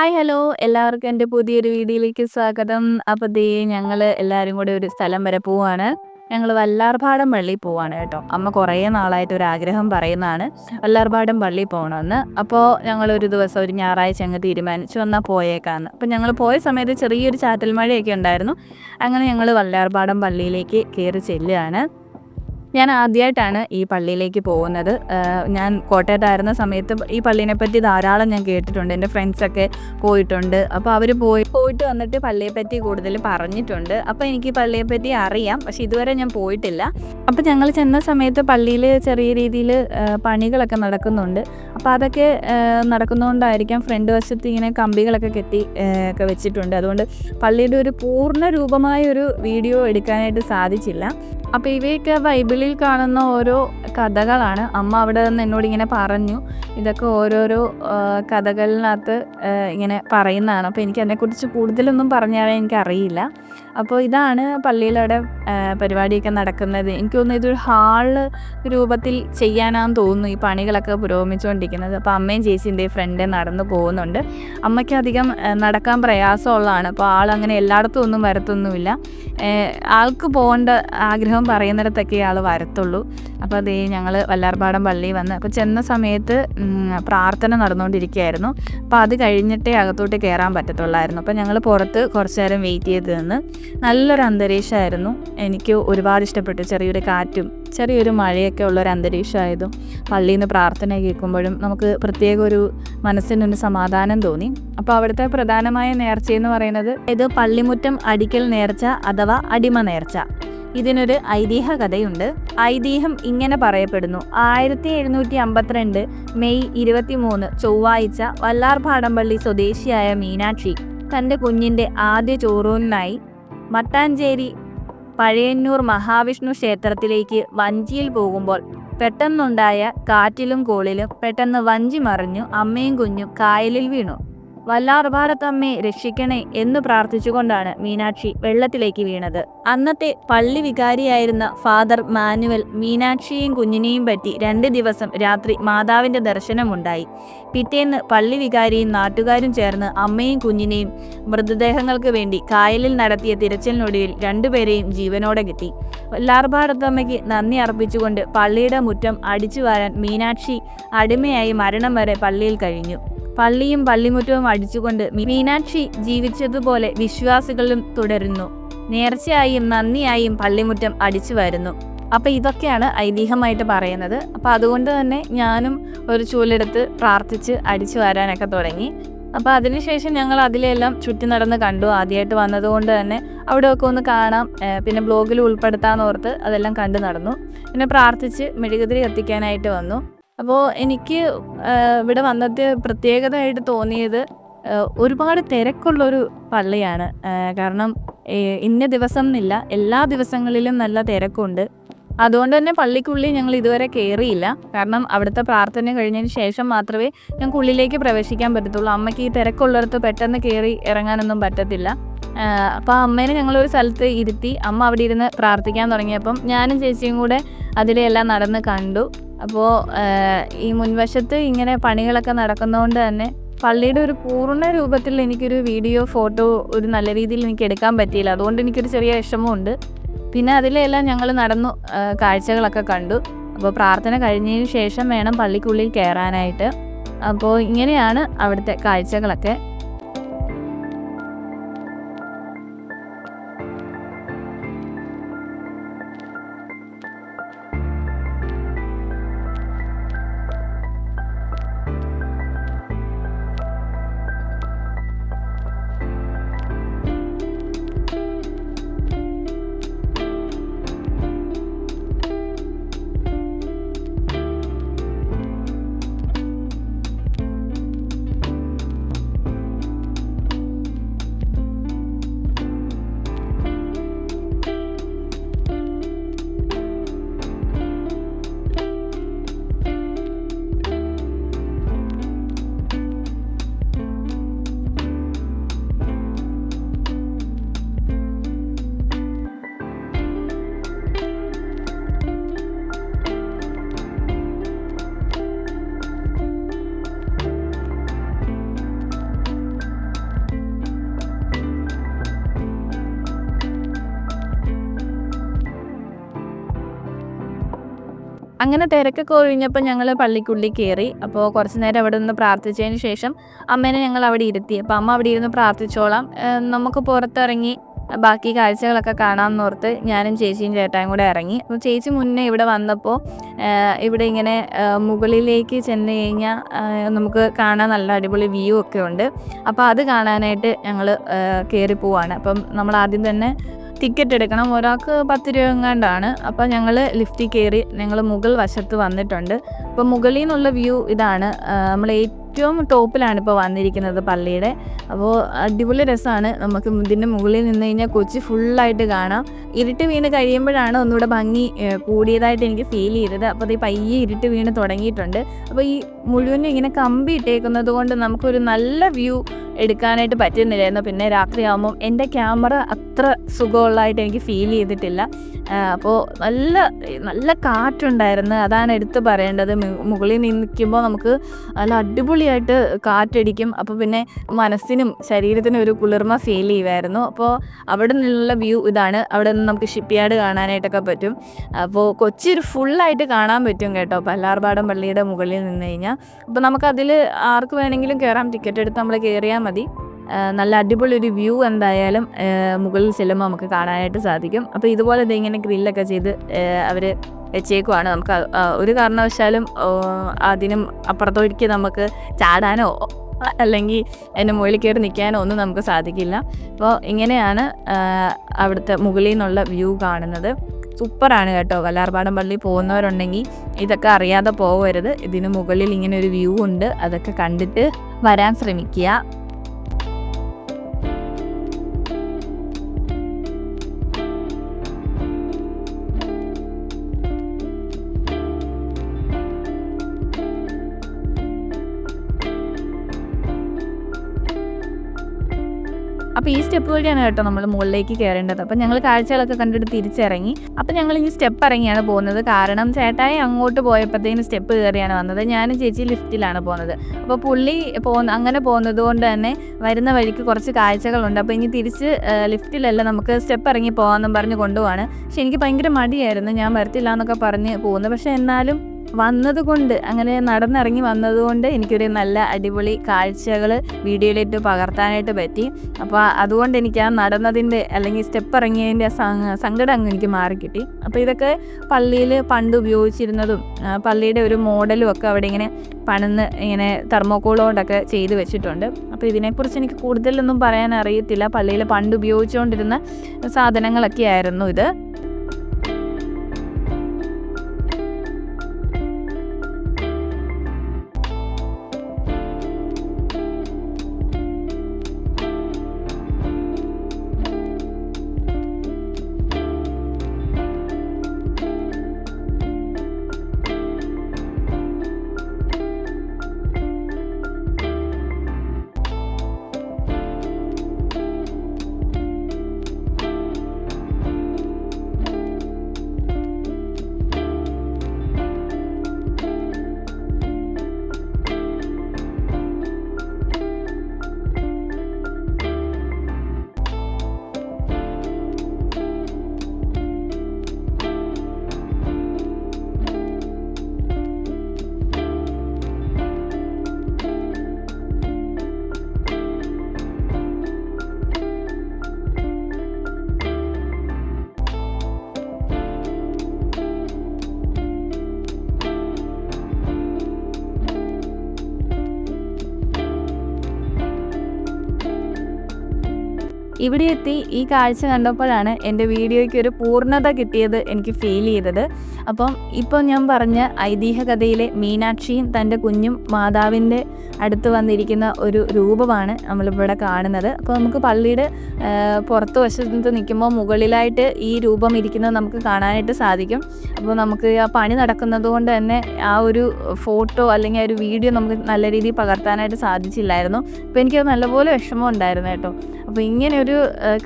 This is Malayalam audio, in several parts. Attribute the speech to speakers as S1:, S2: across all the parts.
S1: Hi hello. എല്ലാവർക്കും എന്റെ പുതിയൊരു വീഡിയോയിലേക്ക് സ്വാഗതം. അപ്പോൾ ദേ ഞങ്ങൾ എല്ലാവരും കൂടെ ഒരു സ്ഥലം വരെ പോവാണ്. ഞങ്ങൾ വല്ലാർപാടം പള്ളി പോവാണ് കേട്ടോ. അമ്മ കുറേ നാളായിട്ട് ഒരു ആഗ്രഹം പറയുന്നതാണ് വല്ലാർപാടം പള്ളി പോകണമെന്ന്. അപ്പോൾ ഞങ്ങൾ ഒരു ദിവസം ഒരു ഞായറാഴ്ച അങ്ങ് തീരുമാനിച്ചു വന്നാൽ പോയേക്കാന്ന്. അപ്പോൾ ഞങ്ങൾ പോയ സമയത്ത് ചെറിയൊരു ചാറ്റൽ മഴയൊക്കെ ഉണ്ടായിരുന്നു. അങ്ങനെ ഞങ്ങൾ വല്ലാർപാടം പള്ളിയിലേക്ക് കയറി ചെല്ലുകയാണ്. ഞാൻ ആദ്യമായിട്ടാണ് ഈ പള്ളിയിലേക്ക് പോകുന്നത്. ഞാൻ കോട്ടയത്തായിരുന്ന സമയത്ത് ഈ പള്ളീനെ പറ്റി ധാരാളം ഞാൻ കേട്ടിട്ടുണ്ട്. എന്റെ ഫ്രണ്ട്സൊക്കെ പോയിട്ടുണ്ട്. അപ്പോൾ അവർ പോയി പോയിട്ട് വന്നിട്ട് പള്ളിയെപ്പറ്റി കൂടുതൽ പറഞ്ഞിട്ടുണ്ട്. അപ്പോൾ എനിക്ക് പള്ളിയെപ്പറ്റി അറിയാം. പക്ഷേ ഇതുവരെ ഞാൻ പോയിട്ടില്ല. അപ്പോൾ ഞങ്ങൾ ചെന്ന സമയത്ത് പള്ളിയിൽ ചെറിയ രീതിയിൽ പണികളൊക്കെ നടക്കുന്നുണ്ട്. അപ്പോൾ അതൊക്കെ നടക്കുന്നതുകൊണ്ടായിരിക്കാം ഫ്രണ്ട് വശത്ത് ഇങ്ങനെ കമ്പികളൊക്കെ കെട്ടി ഒക്കെ വെച്ചിട്ടുണ്ട്. അതുകൊണ്ട് പള്ളിയുടെ ഒരു പൂർണ രൂപമായ ഒരു വീഡിയോ എടുക്കാനായിട്ട് സാധിച്ചില്ല. അപ്പോൾ ഇവയൊക്കെ ബൈബിളിൽ കാണുന്ന ഓരോ കഥകളാണ്. അമ്മ അവിടെ നിന്ന് എന്നോട് ഇങ്ങനെ പറഞ്ഞു. ഇതൊക്കെ ഓരോരോ കഥകളിനകത്ത് ഇങ്ങനെ പറയുന്നതാണ്. അപ്പോൾ എനിക്ക് അതിനെക്കുറിച്ച് കൂടുതലൊന്നും പറഞ്ഞു തരാൻ എനിക്കറിയില്ല. അപ്പോൾ ഇതാണ് പള്ളിയിലവിടെ പരിപാടിയൊക്കെ നടക്കുന്നത്. എനിക്ക് തോന്നുന്നു ഇതൊരു ഹാൾ രൂപത്തിൽ ചെയ്യാനാന്ന് തോന്നുന്നു ഈ പണികളൊക്കെ പുരോഗമിച്ചുകൊണ്ടിരിക്കുന്നത്. അപ്പോൾ അമ്മയും ചേച്ചിന്റെ ഫ്രണ്ട് നടന്നു പോകുന്നുണ്ട്. അമ്മയ്ക്ക് അധികം നടക്കാൻ പ്രയാസമുള്ളതാണ്. അപ്പോൾ ആളങ്ങനെ എല്ലായിടത്തും ഒന്നും വരത്തൊന്നുമില്ല. ആൾക്ക് പോകേണ്ട ആഗ്രഹം പറയുന്നിടത്തൊക്കെ ആൾ വരത്തുള്ളൂ. അപ്പോൾ അതേ ഞങ്ങൾ വല്ലാർപാടം പള്ളി വന്ന് അപ്പോൾ ചെന്ന സമയത്ത് പ്രാർത്ഥന നടന്നുകൊണ്ടിരിക്കുകയായിരുന്നു. അപ്പോൾ അത് കഴിഞ്ഞിട്ടേ അകത്തോട്ട് കയറാൻ പറ്റത്തുള്ളായിരുന്നു. അപ്പോൾ ഞങ്ങൾ പുറത്ത് കുറച്ച് നേരം വെയിറ്റ് ചെയ്ത് നിന്ന് നല്ലൊരു അന്തരീക്ഷമായിരുന്നു. എനിക്ക് ഒരുപാട് ഇഷ്ടപ്പെട്ടു. ചെറിയൊരു കാറ്റും ചെറിയൊരു മഴയൊക്കെ ഉള്ളൊരു അന്തരീക്ഷമായതും പള്ളിയിൽ നിന്ന് പ്രാർത്ഥന കേൾക്കുമ്പോഴും നമുക്ക് പ്രത്യേക ഒരു മനസ്സിനൊരു സമാധാനം തോന്നി. അപ്പോൾ അവിടുത്തെ പ്രധാനമായ നേർച്ചയെന്ന് പറയുന്നത് ഇത് പള്ളിമുറ്റം അടിക്കൽ നേർച്ച അഥവാ അടിമ നേർച്ച. ഇതിനൊരു ഐതിഹ്യ കഥയുണ്ട് ഐതിഹ്യം ഇങ്ങനെ പറയപ്പെടുന്നു. ആയിരത്തി എഴുന്നൂറ്റി അമ്പത്തിരണ്ട് മെയ് ഇരുപത്തി മൂന്ന് ചൊവ്വാഴ്ച വല്ലാർ പാടമ്പള്ളി സ്വദേശിയായ മീനാക്ഷി തന്റെ കുഞ്ഞിന്റെ ആദ്യ ചോറൂണിനായി മട്ടാഞ്ചേരി പഴയന്നൂർ മഹാവിഷ്ണു ക്ഷേത്രത്തിലേക്ക് വഞ്ചിയിൽ പോകുമ്പോൾ പെട്ടെന്നുണ്ടായ കാറ്റിലും കോളിലും പെട്ടെന്ന് വഞ്ചി മറിഞ്ഞു അമ്മയും കുഞ്ഞും കായലിൽ വീണു. വല്ലാർ ഭാരതമ്മയെ രക്ഷിക്കണേ എന്ന് പ്രാർത്ഥിച്ചുകൊണ്ടാണ് മീനാക്ഷി വെള്ളത്തിലേക്ക് വീണത്. അന്നത്തെ പള്ളി വികാരിയായിരുന്ന ഫാദർ മാനുവൽ മീനാക്ഷിയെയും കുഞ്ഞിനെയും പറ്റി രണ്ട് ദിവസം രാത്രി മാതാവിന്റെ ദർശനമുണ്ടായി. പിറ്റേന്ന് പള്ളി വികാരിയും നാട്ടുകാരും ചേർന്ന് അമ്മയും കുഞ്ഞിനെയും മൃതദേഹങ്ങൾക്ക് വേണ്ടി കായലിൽ നടത്തിയ തിരച്ചിലിനൊടുവിൽ രണ്ടുപേരെയും ജീവനോടെ കിട്ടി. വല്ലാർ ഭാരതമ്മയ്ക്ക് നന്ദി അർപ്പിച്ചുകൊണ്ട് പള്ളിയുടെ മുറ്റം അടിച്ചു വാരാൻ മീനാക്ഷി അടിമയായി മരണം വരെ പള്ളിയിൽ കഴിഞ്ഞു. പള്ളിയും പള്ളിമുറ്റവും അടിച്ചുകൊണ്ട് മീനാക്ഷി ജീവിച്ചതുപോലെ വിശ്വാസികളും തുടരുന്നു. നേർച്ചയായും നന്ദിയായും പള്ളിമുറ്റം അടിച്ചു വരുന്നു. അപ്പോൾ ഇതൊക്കെയാണ് ഐതിഹ്യമായിട്ട് പറയുന്നത്. അപ്പോൾ അതുകൊണ്ട് തന്നെ ഞാനും ഒരു ചൂലെടുത്ത് പ്രാർത്ഥിച്ച് അടിച്ചു വരാനൊക്കെ തുടങ്ങി. അപ്പോൾ അതിനുശേഷം ഞങ്ങൾ അതിലെല്ലാം ചുറ്റി നടന്ന് കണ്ടു. ആദ്യമായിട്ട് വന്നതുകൊണ്ട് തന്നെ അവിടെയൊക്കെ ഒന്ന് കാണാം. പിന്നെ ബ്ലോഗിൽ ഉൾപ്പെടുത്താമെന്നോർത്ത് അതെല്ലാം കണ്ടു നടന്നു. പിന്നെ പ്രാർത്ഥിച്ച് മെഴുകുതിരി കത്തിക്കാനായിട്ട് വന്നു. അപ്പോൾ എനിക്ക് ഇവിടെ വന്നത് പ്രത്യേകതയായിട്ട് തോന്നിയത് ഒരുപാട് തിരക്കുള്ളൊരു പള്ളിയാണ്. കാരണം ഇന്ന ദിവസം എന്നില്ല എല്ലാ ദിവസങ്ങളിലും നല്ല തിരക്കുണ്ട്. അതുകൊണ്ട് തന്നെ പള്ളിക്കുള്ളിൽ ഞങ്ങൾ ഇതുവരെ കയറിയില്ല കാരണം അവിടുത്തെ പ്രാർത്ഥന കഴിഞ്ഞതിന് ശേഷം മാത്രമേ ഞങ്ങൾക്ക് ഉള്ളിലേക്ക് പ്രവേശിക്കാൻ പറ്റത്തുള്ളൂ. അമ്മയ്ക്ക് ഈ തിരക്കുള്ളിടത്ത് പെട്ടെന്ന് കയറി ഇറങ്ങാനൊന്നും പറ്റത്തില്ല. അപ്പോൾ അമ്മേനെ ഞങ്ങളൊരു സ്ഥലത്ത് ഇരുത്തി അമ്മ അവിടെ ഇരുന്ന് പ്രാർത്ഥിക്കാൻ തുടങ്ങിയപ്പം ഞാനും ചേച്ചിയും കൂടെ അതിലെല്ലാം നടന്ന് കണ്ടു. അപ്പോൾ ഈ മുൻവശത്ത് ഇങ്ങനെ പണികളൊക്കെ നടക്കുന്നതുകൊണ്ട് തന്നെ പള്ളിയുടെ ഒരു പൂർണ രൂപത്തിൽ എനിക്കൊരു വീഡിയോ ഫോട്ടോ ഒരു നല്ല രീതിയിൽ എനിക്ക് എടുക്കാൻ പറ്റിയില്ല. അതുകൊണ്ട് എനിക്കൊരു ചെറിയ വിഷമമുണ്ട്. പിന്നെ അതിലെല്ലാം ഞങ്ങൾ നടന്നു കാഴ്ചകളൊക്കെ കണ്ടു. അപ്പോൾ പ്രാർത്ഥന കഴിഞ്ഞതിന് ശേഷം വേണം പള്ളിക്കുള്ളിൽ കയറാനായിട്ട് അപ്പോൾ ഇങ്ങനെയാണ് അവിടുത്തെ കാഴ്ചകളൊക്കെ. അങ്ങനെ തിരക്കൊക്കെ ഒഴിഞ്ഞപ്പോൾ ഞങ്ങൾ പള്ളിക്കുള്ളിൽ കയറി. അപ്പോൾ കുറച്ച് നേരം അവിടെ നിന്ന് പ്രാർത്ഥിച്ചതിന് ശേഷം അമ്മേനെ ഞങ്ങൾ അവിടെ ഇരുത്തി. അപ്പോൾ അമ്മ അവിടെ ഇരുന്ന് പ്രാർത്ഥിച്ചോളാം. നമുക്ക് പുറത്തിറങ്ങി ബാക്കി കാഴ്ചകളൊക്കെ കാണാമെന്ന് ഓർത്ത് ഞാനും ചേച്ചിയും ചേട്ടായും കൂടെ ഇറങ്ങി. അപ്പോൾ ചേച്ചി മുന്നേ ഇവിടെ വന്നപ്പോൾ ഇവിടെ ഇങ്ങനെ മുകളിലേക്ക് ചെന്ന് കഴിഞ്ഞാൽ നമുക്ക് കാണാൻ നല്ല അടിപൊളി വ്യൂ ഒക്കെ ഉണ്ട്. അപ്പോൾ അത് കാണാനായിട്ട് ഞങ്ങൾ കയറി പോവാണ്. അപ്പം നമ്മൾ ആദ്യം തന്നെ ടിക്കറ്റ് എടുക്കണം. ഒരാൾക്ക് പത്ത് രൂപ എങ്ങാണ്ടാണ്. അപ്പോൾ ഞങ്ങൾ ലിഫ്റ്റിൽ കയറി ഞങ്ങൾ മുകൾ വശത്ത് വന്നിട്ടുണ്ട്. അപ്പോൾ മുകളിൽ നിന്നുള്ള വ്യൂ ഇതാണ്. നമ്മൾ ഏറ്റവും ടോപ്പിലാണ് ഇപ്പോൾ വന്നിരിക്കുന്നത് പള്ളിയുടെ. അപ്പോൾ അടിപൊളി രസമാണ് നമുക്ക് ഇതിന്റെ മുകളിൽ നിന്ന് കഴിഞ്ഞാൽ കൊച്ചി ഫുള്ളായിട്ട് കാണാം. ഇരുട്ട് വീണ് കഴിയുമ്പോഴാണ് ഒന്നുകൂടെ ഭംഗി കൂടിയതായിട്ട് എനിക്ക് ഫീൽ ചെയ്തത്. അപ്പോൾ അത് പയ്യെ ഇരുട്ട് വീണ് തുടങ്ങിയിട്ടുണ്ട്. അപ്പോൾ ഈ മുഴുവനും ഇങ്ങനെ കമ്പി ഇട്ടേക്കുന്നത് കൊണ്ട് നമുക്കൊരു നല്ല വ്യൂ എടുക്കാനായിട്ട് പറ്റുന്നില്ലായിരുന്നു. പിന്നെ രാത്രിയാകുമ്പം എന്റെ ക്യാമറ അത്ര സുഖമുള്ളതായിട്ട് എനിക്ക് ഫീൽ ചെയ്തിട്ടില്ല. അപ്പോൾ നല്ല നല്ല കാറ്റുണ്ടായിരുന്നു. അതാണ് എടുത്ത് പറയേണ്ടത്. മുകളിൽ നിൽക്കുമ്പോൾ നമുക്ക് നല്ല അടിപൊളിയായിട്ട് കാറ്റടിക്കും. അപ്പോൾ പിന്നെ മനസ്സിനും ശരീരത്തിനും ഒരു കുളിർമ ഫീൽ ചെയ്യുമായിരുന്നു അപ്പോൾ അവിടെ നിന്നുള്ള വ്യൂ ഇതാണ്. അവിടെ നിന്ന് നമുക്ക് ഷിപ്പ് യാർഡ് കാണാനായിട്ടൊക്കെ പറ്റും. അപ്പോൾ കൊച്ചി ഒരു ഫുള്ളായിട്ട് കാണാൻ പറ്റും കേട്ടോ. പല്ലാർപാടം പള്ളിയുടെ മുകളിൽ നിന്ന് കഴിഞ്ഞാൽ അപ്പോൾ നമുക്കതിൽ ആർക്ക് വേണമെങ്കിലും കയറാം ടിക്കറ്റ് എടുത്ത് നമ്മൾ കയറിയാൽ മതി. നല്ല അടിപൊളി ഒരു വ്യൂ എന്തായാലും മുകളിൽ ചെല്ലുമ്പോൾ നമുക്ക് കാണാനായിട്ട് സാധിക്കും. അപ്പോൾ ഇതുപോലെ ഇങ്ങനെ ഗ്രില്ലൊക്കെ ചെയ്ത് അവർ വെച്ചേക്കുവാണ് നമുക്ക്. ഒരു കാരണവശാലും അതിനും അപ്പുറത്തേക്ക് നമുക്ക് ചാടാനോ അല്ലെങ്കിൽ എന്റെ മുകളിൽ കയറി നിൽക്കാനോ ഒന്നും നമുക്ക് സാധിക്കില്ല. അപ്പോൾ ഇങ്ങനെയാണ് അവിടുത്തെ മുകളിൽ നിന്നുള്ള വ്യൂ കാണുന്നത്. സൂപ്പറാണ് കേട്ടോ. വല്ലാർപാടം പള്ളി പോകുന്നവരുണ്ടെങ്കിൽ ഇതൊക്കെ അറിയാതെ പോകരുത് ഇതിന് മുകളിൽ ഇങ്ങനെ ഒരു വ്യൂ ഉണ്ട്. അതൊക്കെ കണ്ടിട്ട് വരാൻ ശ്രമിക്കുക. അപ്പോൾ ഈ സ്റ്റെപ്പ് വഴിയാണ് കേട്ടോ നമ്മൾ മുകളിലേക്ക് കയറേണ്ടത് അപ്പം ഞങ്ങൾ കാഴ്ചകളൊക്കെ കണ്ടിട്ട് തിരിച്ചിറങ്ങി. അപ്പം ഞങ്ങൾ ഈ സ്റ്റെപ്പ് ഇറങ്ങിയാണ് പോകുന്നത്. കാരണം ചേട്ടായി അങ്ങോട്ട് പോയപ്പോഴത്തേന് സ്റ്റെപ്പ് കയറിയാണ് വന്നത്. ഞാനും ചേച്ചി ലിഫ്റ്റിലാണ് പോകുന്നത്. അപ്പോൾ പുള്ളി പോകുന്ന അങ്ങനെ പോകുന്നത് കൊണ്ട് തന്നെ വരുന്ന വഴിക്ക് കുറച്ച് കാഴ്ചകളുണ്ട്. അപ്പോൾ ഇനി തിരിച്ച് ലിഫ്റ്റിലല്ല നമുക്ക് സ്റ്റെപ്പ് ഇറങ്ങി പോകാമെന്നും പറഞ്ഞ് കൊണ്ടുപോവാണ്. പക്ഷെ എനിക്ക് ഭയങ്കര മടിയായിരുന്നു. ഞാൻ വരത്തില്ല എന്നൊക്കെ പറഞ്ഞ് പോകുന്നത്. പക്ഷേ എന്നാലും വന്നതുകൊണ്ട് അങ്ങനെ നടന്നിറങ്ങി വന്നതുകൊണ്ട് എനിക്കൊരു നല്ല അടിപൊളി കാഴ്ചകൾ വീഡിയോയിലിട്ട് പകർത്താനായിട്ട് പറ്റി. അപ്പോൾ അതുകൊണ്ട് എനിക്ക് ആ നടന്നതിന്റെ അല്ലെങ്കിൽ സ്റ്റെപ്പ് ഇറങ്ങിയതിന്റെ സങ്കടം അങ്ങ് എനിക്ക് മാറിക്കിട്ടി. അപ്പോൾ ഇതൊക്കെ പള്ളിയിൽ പണ്ട് ഉപയോഗിച്ചിരുന്നതും പള്ളിയുടെ ഒരു മോഡലും ഒക്കെ അവിടെ ഇങ്ങനെ പണിന്ന് ഇങ്ങനെ തെർമോക്കോൾ കൊണ്ടൊക്കെ ചെയ്ത് വെച്ചിട്ടുണ്ട്. അപ്പോൾ ഇതിനെക്കുറിച്ച് എനിക്ക് കൂടുതലൊന്നും പറയാൻ അറിയത്തില്ല പള്ളിയിൽ പണ്ട് ഉപയോഗിച്ചുകൊണ്ടിരുന്ന സാധനങ്ങളൊക്കെ ആയിരുന്നു ഇത്. ഇവിടെ എത്തി ഈ കാഴ്ച കണ്ടപ്പോഴാണ് എന്റെ വീഡിയോയ്ക്ക് ഒരു പൂർണത കിട്ടിയത് എനിക്ക് ഫീൽ ചെയ്തത്. അപ്പം ഇപ്പോൾ ഞാൻ പറഞ്ഞ ഐതിഹ്യ കഥയിലെ മീനാക്ഷിയും തന്റെ കുഞ്ഞും മാതാവിന്റെ അടുത്ത് വന്നിരിക്കുന്ന ഒരു രൂപമാണ് നമ്മളിവിടെ കാണുന്നത്. അപ്പോൾ നമുക്ക് പള്ളിയുടെ പുറത്ത് വശത്ത് നിൽക്കുമ്പോൾ മുകളിലായിട്ട് ഈ രൂപം ഇരിക്കുന്നത് നമുക്ക് കാണാനായിട്ട് സാധിക്കും. അപ്പോൾ നമുക്ക് ആ പണി നടക്കുന്നത് കൊണ്ട് തന്നെ ആ ഒരു ഫോട്ടോ അല്ലെങ്കിൽ ആ ഒരു വീഡിയോ നമുക്ക് നല്ല രീതിയിൽ പകർത്താനായിട്ട് സാധിച്ചില്ലായിരുന്നു. അപ്പോൾ എനിക്കത് നല്ലപോലെ വിഷമം ഉണ്ടായിരുന്നു കേട്ടോ. അപ്പോൾ ഇങ്ങനെയൊരു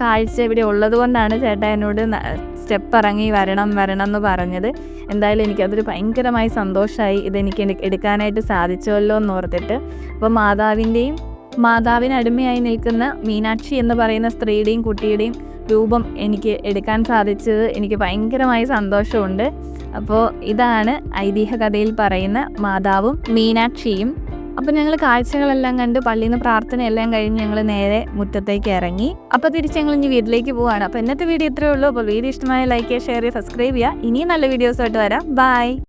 S1: കാഴ്ച ഇവിടെ ഉള്ളത് കൊണ്ടാണ് ചേട്ടാ എന്നോട് സ്റ്റെപ്പ് ഇറങ്ങി വരണം വരണം എന്ന് പറഞ്ഞത്. എന്തായാലും എനിക്കതൊരു ഭയങ്കരമായി സന്തോഷമായി ഇതെനിക്ക് എടു- എടുക്കാനായിട്ട് സാധിച്ചല്ലോ എന്ന് ഓർത്തിട്ട്. അപ്പോൾ മാതാവിന്റെയും മാതാവിന് അടിമയായി നിൽക്കുന്ന മീനാക്ഷി എന്ന് പറയുന്ന സ്ത്രീയുടെയും കുട്ടിയുടെയും രൂപം എനിക്ക് എടുക്കാൻ സാധിച്ചത് എനിക്ക് ഭയങ്കരമായി സന്തോഷമുണ്ട്. അപ്പോൾ ഇതാണ് ഐതിഹ്യ കഥയിൽ പറയുന്ന മാതാവും മീനാക്ഷിയും. അപ്പോൾ ഞങ്ങൾ കാഴ്ചകളെല്ലാം കണ്ട് പള്ളിയിൽ നിന്ന് പ്രാർത്ഥന എല്ലാം കഴിഞ്ഞ് ഞങ്ങൾ നേരെ മുറ്റത്തേക്ക് ഇറങ്ങി. അപ്പോൾ തിരിച്ച് ഞങ്ങൾ ഇനി വീട്ടിലേക്ക് പോവാണ്. അപ്പോൾ ഇന്നത്തെ വീഡിയോ ഇത്രയേ ഉള്ളൂ. അപ്പോൾ വീഡിയോ ഇഷ്ടമായ ലൈക്ക് ചെയ്യുക ഷെയർ ചെയ്യുക. സബ്സ്ക്രൈബ് ചെയ്യുക ഇനിയും നല്ല വീഡിയോസായിട്ട് വരാം. ബൈ